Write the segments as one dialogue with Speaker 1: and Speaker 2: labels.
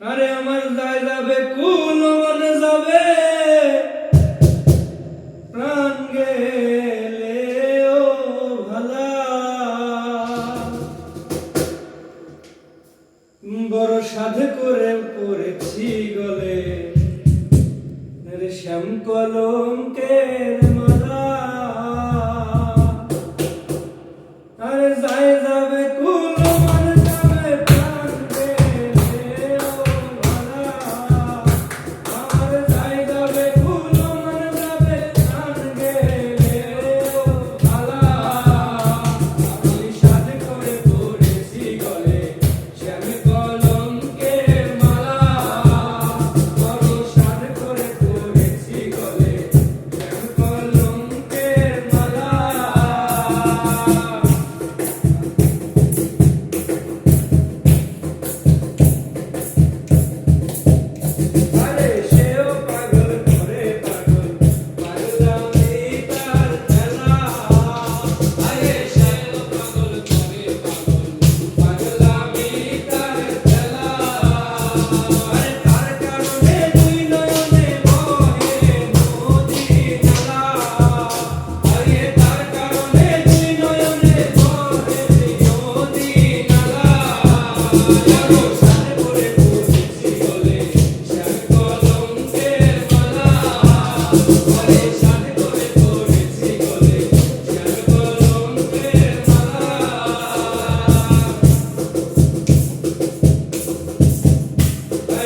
Speaker 1: আরে আমার দায় যাবে কোন মনে যাবে? প্রাণ গেলে ও ভালা। বড় সাধে করে পড়েছি গলে। শ্যাম কলম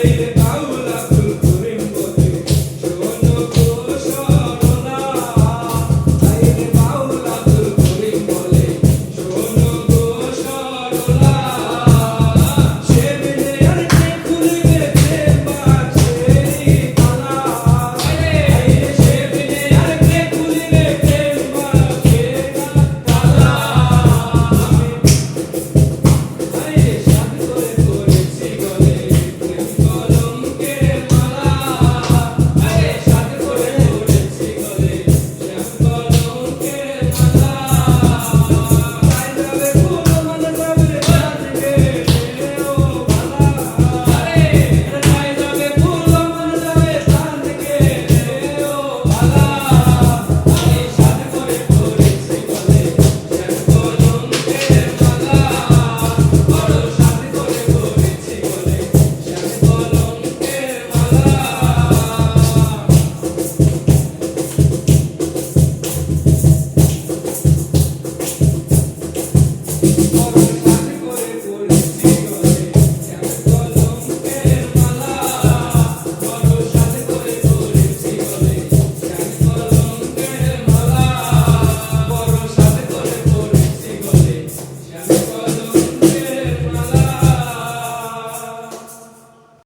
Speaker 1: sei